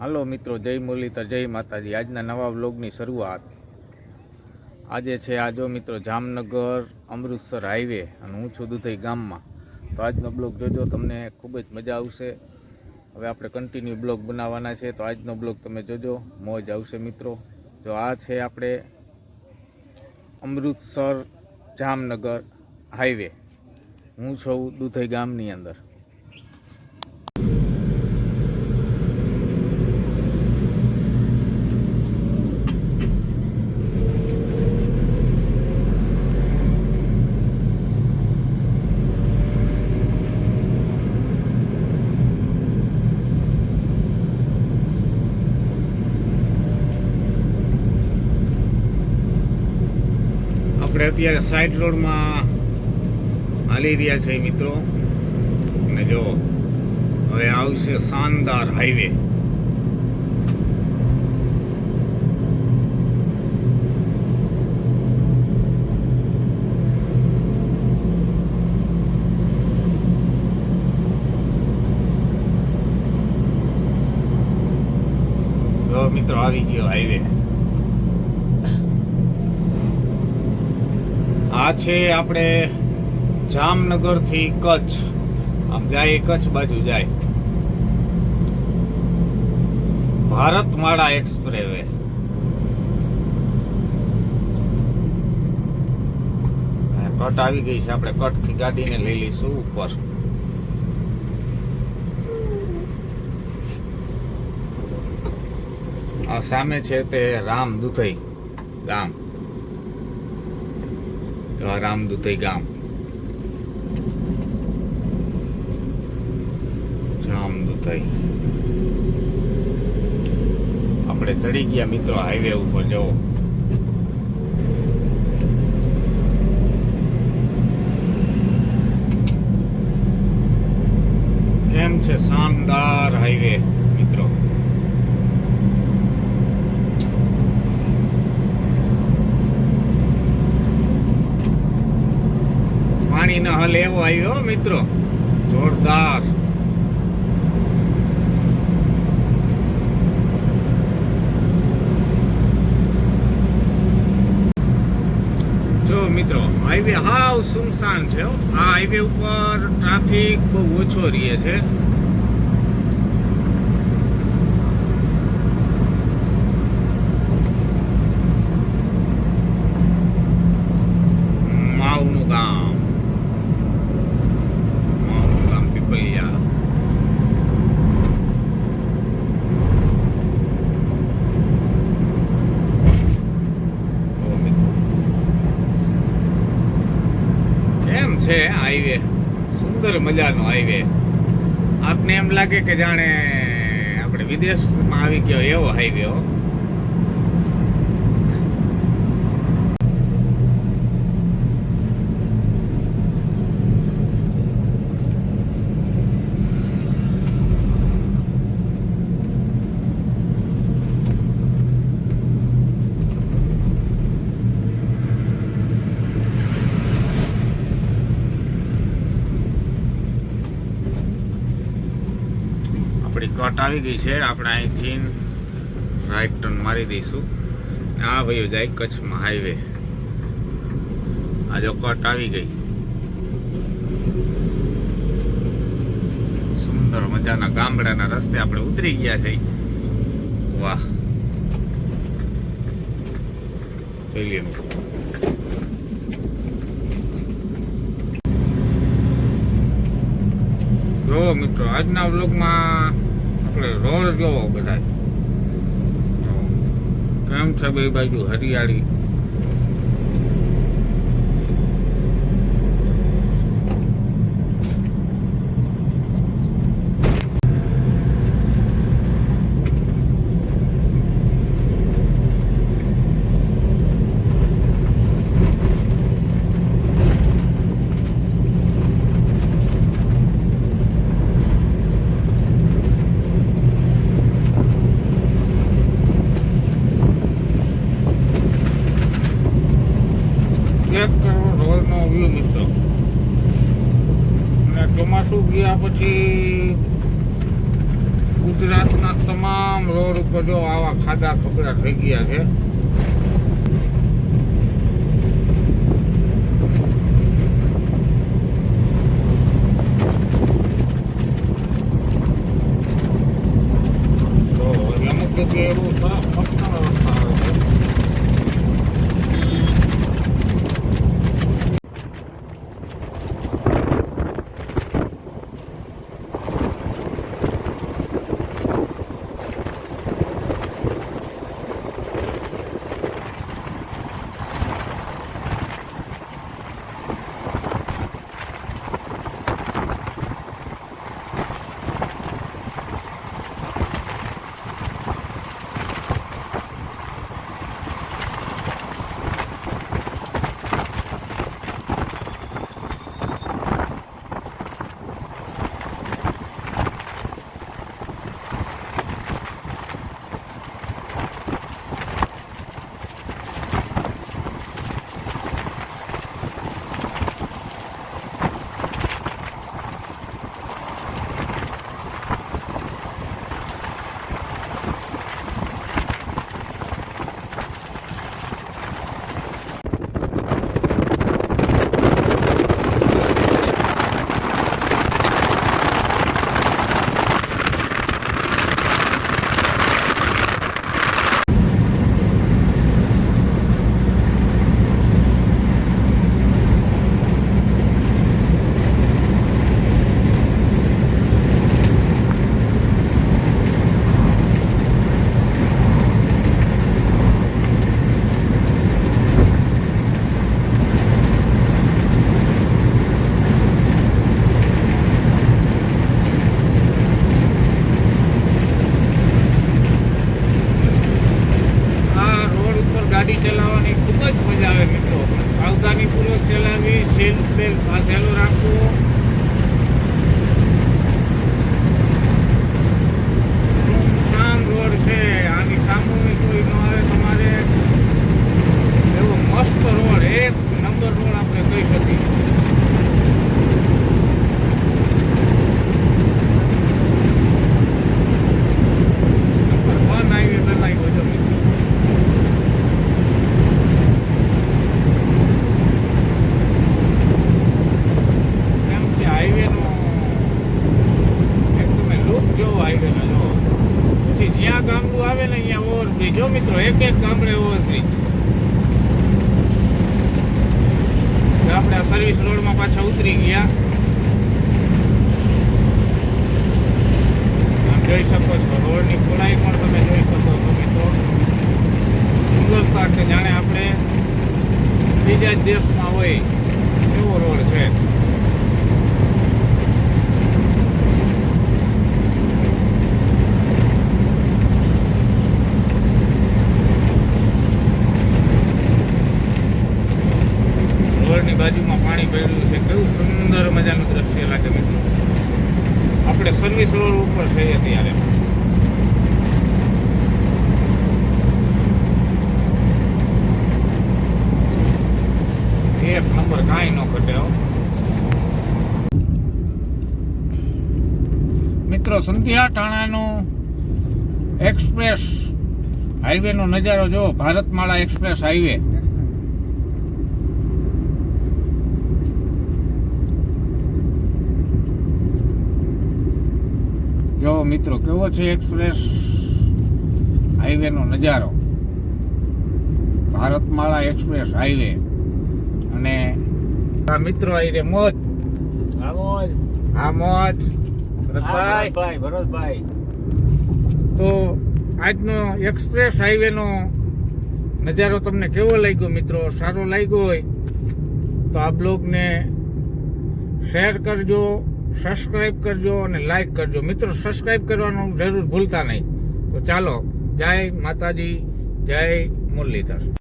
હાલો મિત્રો, જય મુરલીધર, જય માતાજી. આજના નવા વ્લોગની શરૂઆત. આજે છે આજો મિત્રો જામનગર અમૃતસર હાઈવે અને હું છું દુધઈ ગામમાં. તો આજનો બ્લોગ જોજો, તમને ખૂબ જ મજા આવશે. હવે આપણે કન્ટિન્યુ બ્લોગ બનાવવાના છે, તો આજનો બ્લોગ તમે જોજો. મોજ આવશે મિત્રો. જો આ છે આપણે અમૃતસર જામનગર હાઈવે હું છું દુધઈ ગામની અંદર. આપણે અત્યારે સાઈડ રોડમાં હાલી રહ્યા છે મિત્રો. અને જો, હવે આવશે શાનદાર હાઈવે મિત્રો, આવી ગયો હાઈવે આ છે આપણે જામનગરથી કચ્છ. આમ જાય કચ્છ બાજુ જાય. ભારતમાળા એક્સપ્રેવે. કટ આવી ગઈ છે. આપણે કટથી ગાડીને લઈ લઈશું ઉપર. આ સામે છે તે રામ દુધઈ ગામ. રામદૂતઈ ગામ જામદૂતઈ આપણે ચડી ગયા મિત્રો હાઈવે ઉપર જવો કેમ છે શાનદાર હાઈવે મિત્રો પાણી નો હલ એવો આવ્યો, મિત્રો. જોરદાર. જો, મિત્રો હાઈવે હાવ સુમસાન છે. આ હાઈવે ઉપર ટ્રાફિક બહુ ઓછો રહે છે માવનું ગામ માવનું ગામ પીપલિયા ઓ મિત્રો. કેમ છે હાઈવે સુંદર મજાનો હાઈવે આપને એમ લાગે કે જાણે આપણે વિદેશમાં આવી ગયો એવો હાઈવે હો. આપણી આવી ગઈ છે, આપણે અહીંથી રાઈટ ટર્ન મારી દઈશું. આ ભાઈઓ જાય કચ્છમાં હાઈવે આ જો કટ આવી ગઈ. સુંદર મજાના ગામડાના રસ્તે આપણે ઉતરી ગયા છે. વાહ. જોઈ મિત્રો, આજના વ્લોગમાં આપણે રોડ જોવો બધા કેમ છે બે બાજુ? હરિયાળી? ચેક કરો રોડનો વ્યૂ મિત્રો અને ચોમાસું ગયા પછી ગુજરાતના તમામ રોડ ઉપર જો આવા ખાડા ખબડા થઈ ગયા છે જો મિત્રો, એક એક ગામડે ઓવરબ્રિજ આપણે આ સર્વિસ રોડમાં પાછા ઉતરી ગયા. આમ જોઈ શકો છો રોડની ખોલાઈ પણ તમે જોઈ શકો છો મિત્રો. સુંદરતા કે જાણે આપણે બીજા જ દેશમાં હોય, એવો રોડ છે રોડની બાજુમાં છે, કેવું સુંદર મજાનું દ્રશ્ય લાગે મિત્રો. આપણે સર્વિસ રોડ ઉપર થઈએ ત્યારે. એક નંબર કાંઈ ન ઘટે મિત્રો, સંધ્યા ટાણાનું એક્સપ્રેસ હાઈવેનો નજારો જો ભારતમાળા એક્સપ્રેસ હાઈવે. જો મિત્રો કેવો છે એક્સપ્રેસ હાઈવેનો નજારો? ભારતમાળા એક્સપ્રેસ હાઈવે અને આ મિત્રો આવી રે મોજ. હા મોજ. ભરતભાઈ. ભાઈ ભરતભાઈ. તો આજનો એક્સપ્રેસ હાઈવેનો નજારો તમને કેવો લાગ્યો મિત્રો? સારો લાગ્યો હોય તો આ બ્લોગને શેર કરજો. સબસ્ક્રાઈબ કરજો અને લાઈક કરજો. મિત્રો સબસ્ક્રાઈબ કરવાનું જરૂર ભૂલતા નહીં. તો ચાલો, જય માતાજી, જય મુરલીધર.